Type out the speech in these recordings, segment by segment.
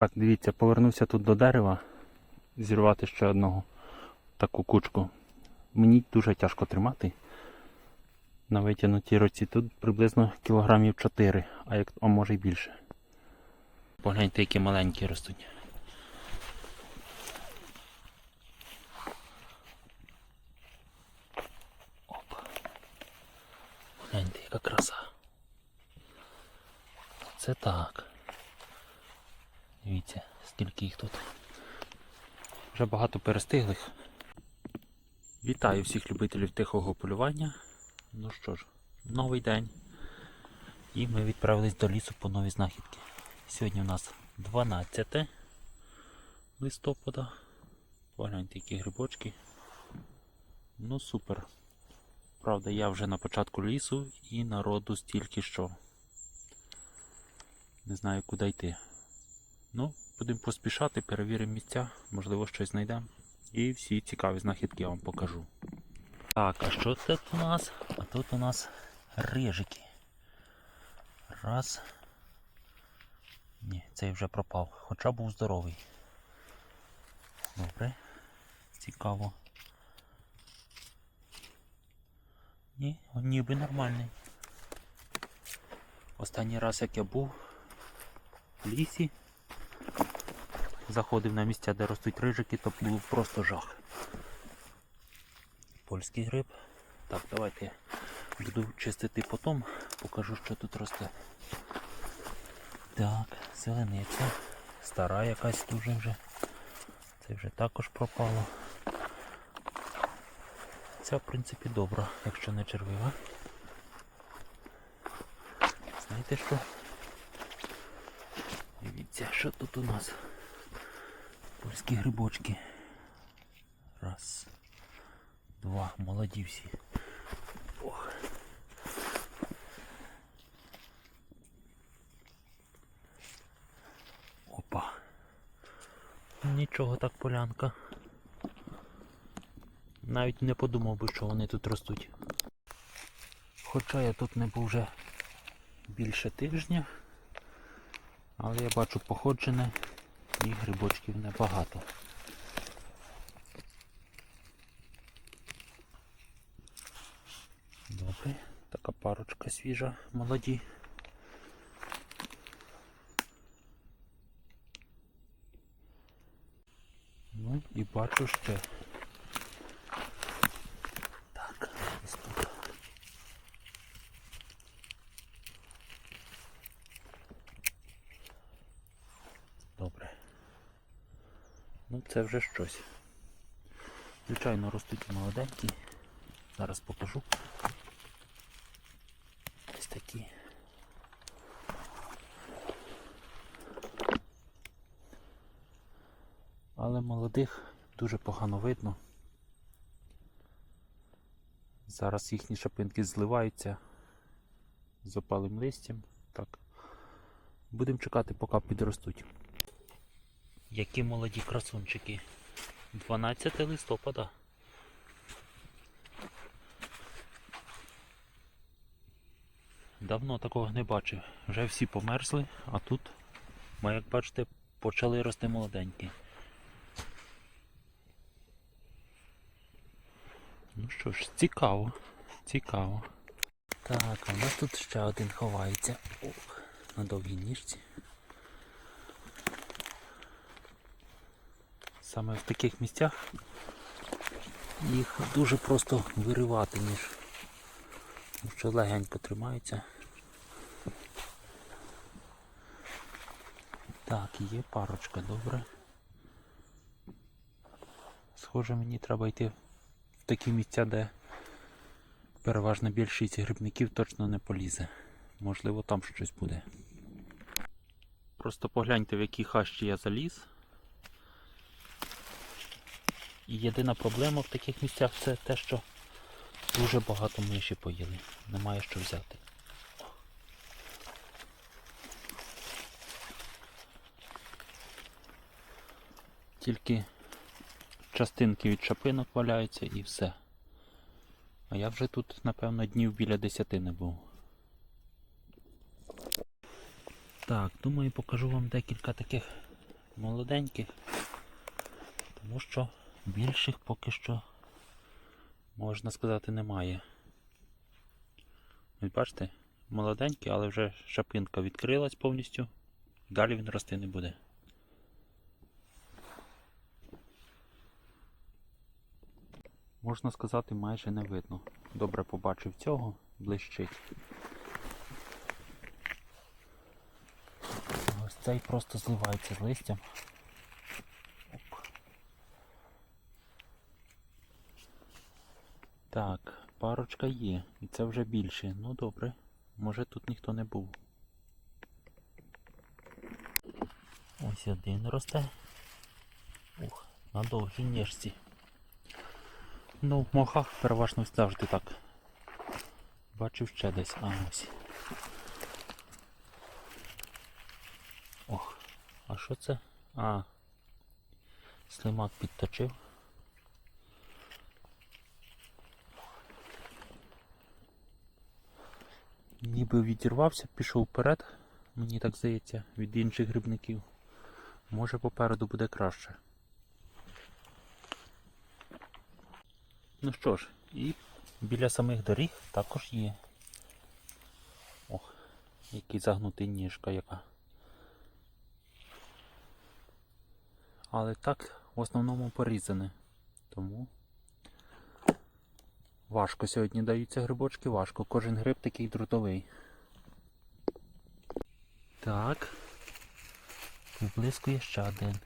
Так, дивіться, повернувся тут до дерева зірвати ще одного таку кучку. Мені дуже тяжко тримати на витягнутій руці. Тут приблизно кілограмів 4, а, як, а може й більше. Погляньте, які маленькі ростуть. Опа. Гляньте, яка краса. Це так. Дивіться, скільки їх тут. Вже багато перестиглих. Вітаю всіх любителів тихого полювання. Ну що ж, новий день. І ми відправились до лісу по нові знахідки. Сьогодні у нас 12 листопада. Погляньте, які грибочки. Ну супер. Правда, я вже на початку лісу і народу стільки що. Не знаю, куди йти. Ну, будемо поспішати, перевіримо місця, можливо, щось знайдемо. І всі цікаві знахідки я вам покажу. Так, а що тут у нас? А тут у нас рижики. Раз. Ні, цей вже пропав. Хоча був здоровий. Добре. Цікаво. Ні, ніби нормальний. Останній раз, як я був в лісі, заходив на місця, де ростуть рижики, то був просто жах. Польський гриб. Так, давайте буду чистити потом, покажу, що тут росте. Так, зелениця. Стара якась дуже вже. Це вже також пропало. Ця, в принципі, добра, якщо не червива. Знаєте що? Дивіться, що тут у нас? Польські грибочки. Раз. Два. Молоді всі. Ох. Опа. Нічого так полянка. Навіть не подумав би, що вони тут ростуть. Хоча я тут не був вже більше тижня, але я бачу походжене і грибочків небагато. Добре, така парочка свіжа, молоді. Ну і бачу ще. Так, ось тут. Добре. Ну це вже щось. Звичайно, ростуть молоденькі. Зараз покажу. Ось такі. Але молодих дуже погано видно. Зараз їхні шапинки зливаються з опалим листям. Так. Будемо чекати, поки підростуть. Які молоді красунчики. 12 листопада. Давно такого не бачив. Вже всі померзли, а тут, ми, як бачите, почали рости молоденькі. Ну що ж, цікаво, цікаво. Так, а у нас тут ще один ховається. Ох, на довгій ніжці. Саме в таких місцях їх дуже просто виривати, ніж що легенько тримаються. Так, є парочка, добре. Схоже, мені треба йти в такі місця, де переважна більшість грибників точно не полізе. Можливо, там щось буде. Просто погляньте, в які хащі я заліз. І єдина проблема в таких місцях це те, що дуже багато миші поїли. Немає що взяти. Тільки частинки від шапинок валяються і все. А я вже тут, напевно, днів біля десяти не був. Так, думаю, покажу вам декілька таких молоденьких, тому що більших поки що, можна сказати, немає. Ви бачите, молоденький, але вже шапинка відкрилась повністю. Далі він рости не буде. Можна сказати, майже не видно. Добре побачив цього, блищить. Ось цей просто зливається з листям. Так, парочка є, і це вже більше. Ну добре, може тут ніхто не був. Ось один росте. Ух, на довгій ніжці. Ну, в мохах переважно завжди так. Бачив ще десь. А ось. Ох, а що це? А. Слимак підточив. Ніби відірвався, пішов вперед, мені так здається, від інших грибників. Може попереду буде краще. Ну що ж, і біля самих доріг також є. Ох, який загнутий ніжка яка. Але так в основному порізане. Тому важко сьогодні даються грибочки, важко. Кожен гриб такий друтовий. Так. Виблискує ще один.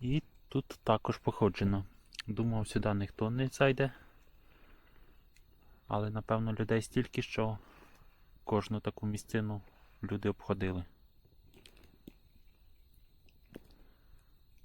І тут також походжено. Думав, сюди ніхто не зайде. Але напевно людей стільки, що кожну таку місцину люди обходили.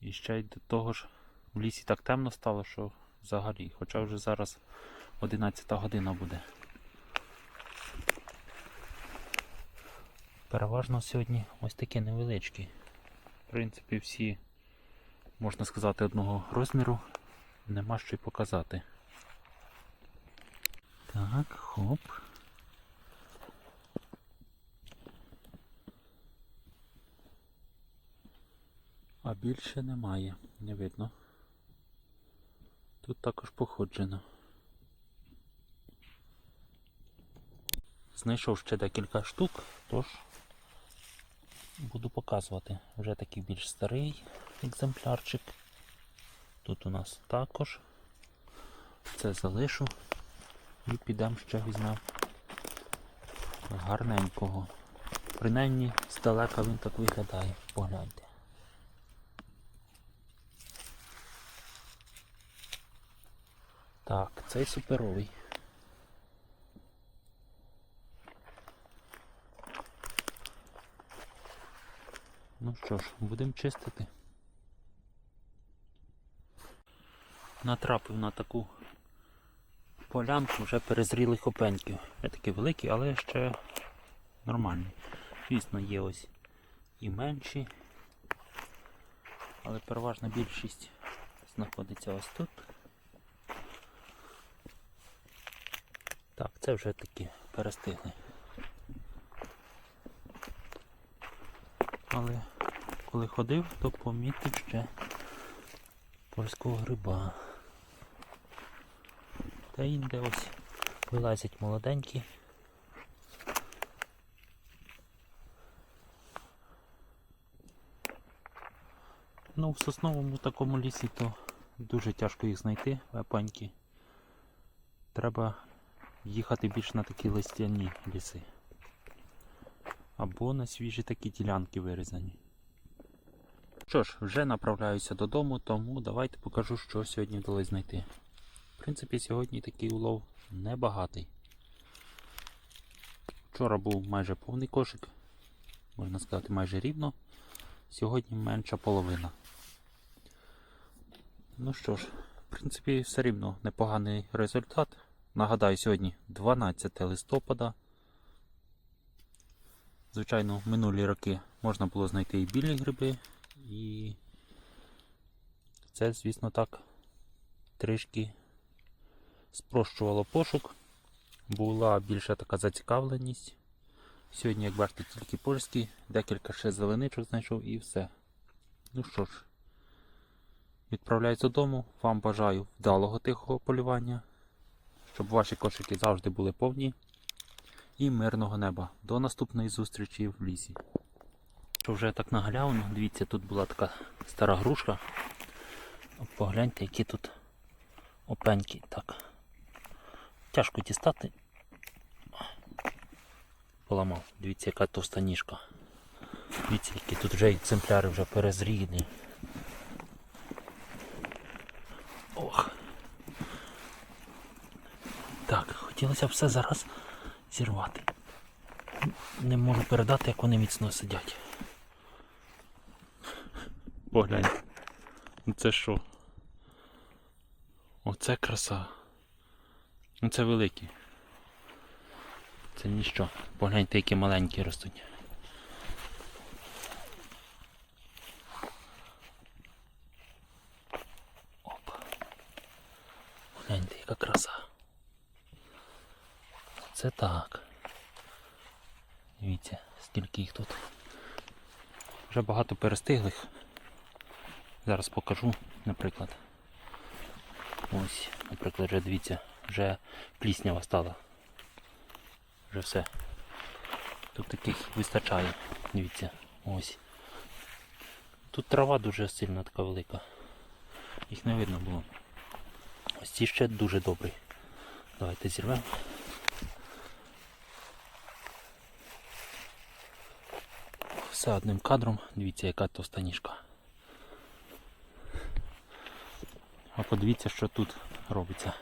І ще й до того ж в лісі так темно стало, що взагалі, хоча вже зараз 11 година буде. Переважно сьогодні ось такі невеличкі. В принципі, всі, можна сказати, одного розміру. Нема що й показати. Так, хоп. А більше немає, не видно. Тут також походжено. Знайшов ще декілька штук, тож буду показувати. Вже такий більш старий екземплярчик. Тут у нас також. Це залишу і підемо ще візьмемо гарненького. Принаймні здалека він так виглядає. Погляньте. Так, цей суперовий. Ну що ж, будемо чистити. Натрапив на таку полянку вже перезрілих опеньків. Не такі великі, але ще нормальні. Звісно, є ось і менші, але переважна більшість знаходиться ось тут. Так, це вже такі перестигли. Але коли ходив, то помітив ще польського гриба. Та інде ось вилазять молоденькі. Ну, в сосновому такому лісі то дуже тяжко їх знайти, вепаньки. Треба їхати більш на такі листяні ліси. Або на свіжі такі ділянки вирізані. Що ж, вже направляюся додому, тому давайте покажу, що сьогодні вдалося знайти. В принципі, сьогодні такий улов небагатий. Вчора був майже повний кошик, можна сказати, майже рівно. Сьогодні менша половина. Ну що ж, в принципі, все рівно непоганий результат. Нагадаю, сьогодні 12 листопада. Звичайно, в минулі роки можна було знайти і білі гриби, і це, звісно, так трішки спрощувало пошук. Була більша така зацікавленість, Сьогодні, як бачите, тільки польський, декілька ще зеленичок знайшов і все. Ну що ж, відправляюсь додому. Вам бажаю вдалого тихого полювання, щоб ваші кошики завжди були повні. І мирного неба. До наступної зустрічі в лісі. Що вже так на галявину, дивіться, тут була така стара грушка. Погляньте, які тут опеньки. Так. Тяжко дістати. Поламав. Дивіться, яка товста ніжка. Дивіться, які тут вже екземпляри вже перезріли. Ох. Так, хотілося все зараз зірвати. Не можу передати, як вони міцно сидять. Погляньте. Ну це що? Оце краса. Ну це великі. Це ніщо. Погляньте, які маленькі ростуть. Опа. Погляньте, яка краса. Це так. Дивіться, скільки їх тут. Вже багато перестиглих. Зараз покажу, наприклад. Ось, наприклад, вже дивіться, вже пліснява стала. Вже все. Тут таких вистачає. Дивіться, ось. Тут трава дуже сильно така велика. Їх не видно було. Ось ці ще дуже добрі. Давайте зірвемо. Все одним кадром. Дивіться, яка товста ніжка. А подивіться, що тут робиться.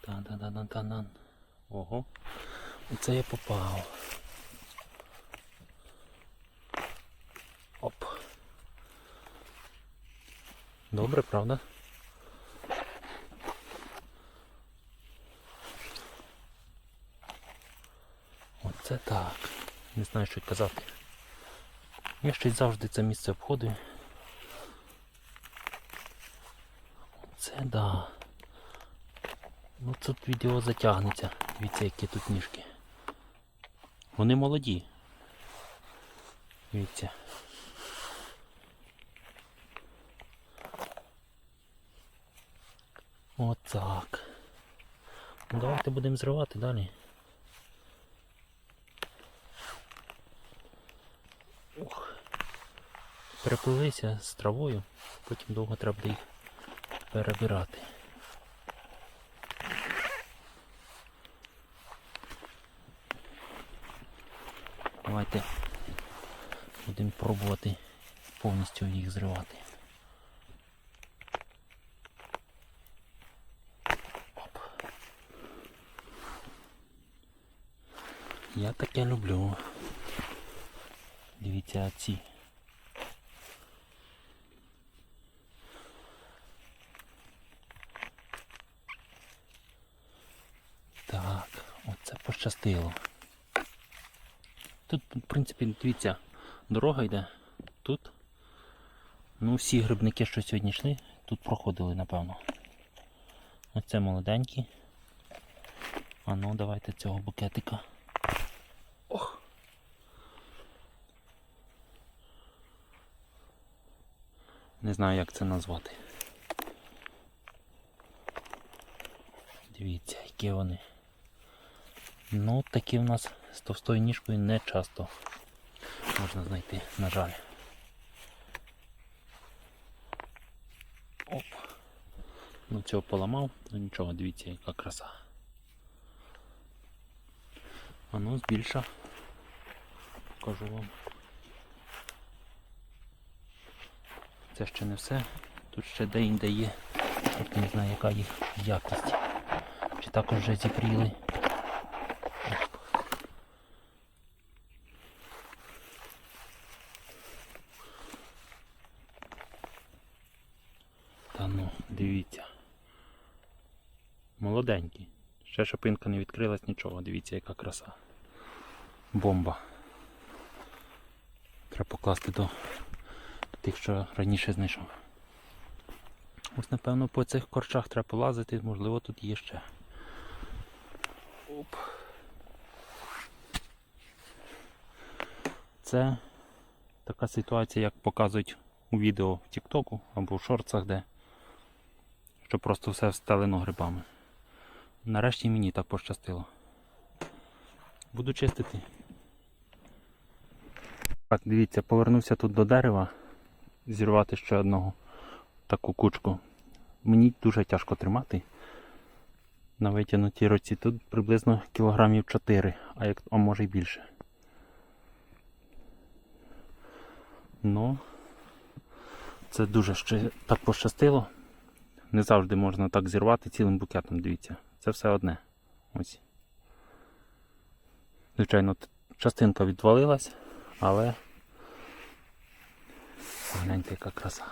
Та-да-да-да-да-да. Ого. Оце я попав. Оп. Добре, правда? Оце так. Не знаю, що й казати. Я щось завжди це місце обходив. Це да. Ну тут відео затягнеться. Дивіться, які тут ніжки. Вони молоді. Дивіться. Отак. Ну, давайте будемо зривати далі. Ух. Переплилися з травою, потім довго треба буде їх перебирати. Давайте будемо пробувати повністю їх зривати. Оп. Я таке люблю. Дивіться ці. Так, оце пощастило. Тут, в принципі, дивіться, дорога йде. Тут. Ну, всі грибники, що сьогодні йшли, тут проходили, напевно. Оце молоденькі. А ну, давайте цього букетика. Ох. Не знаю, як це назвати. Дивіться, які вони. Ну, такі в нас з товстою ніжкою не часто можна знайти, на жаль. Оп. Ну цього поламав, ну нічого, дивіться, яка краса. А ну збільша. Покажу вам. Це ще не все. Тут ще де-інде є. От не знаю, яка їх якість. Чи також вже зіпріли. молоденькі. Ще шапинка не відкрилась нічого, дивіться яка краса. Бомба. Треба покласти до тих, що раніше знайшов. Ось напевно по цих корчах треба полазити, можливо тут є ще. Оп. Це така ситуація, як показують у відео в Тіктоку або в шорцах, де що просто все встелено грибами. Нарешті мені так пощастило. Буду чистити. Так, дивіться, повернувся тут до дерева зірвати ще одного таку кучку. Мені дуже тяжко тримати на витягнутій руці. Тут приблизно кілограмів 4, а, як, а може й більше. Ну, це дуже ще так пощастило. Не завжди можна так зірвати цілим букетом, дивіться. Це все одне. Ось. Звичайно, частинка відвалилась, але гляньте, яка краса.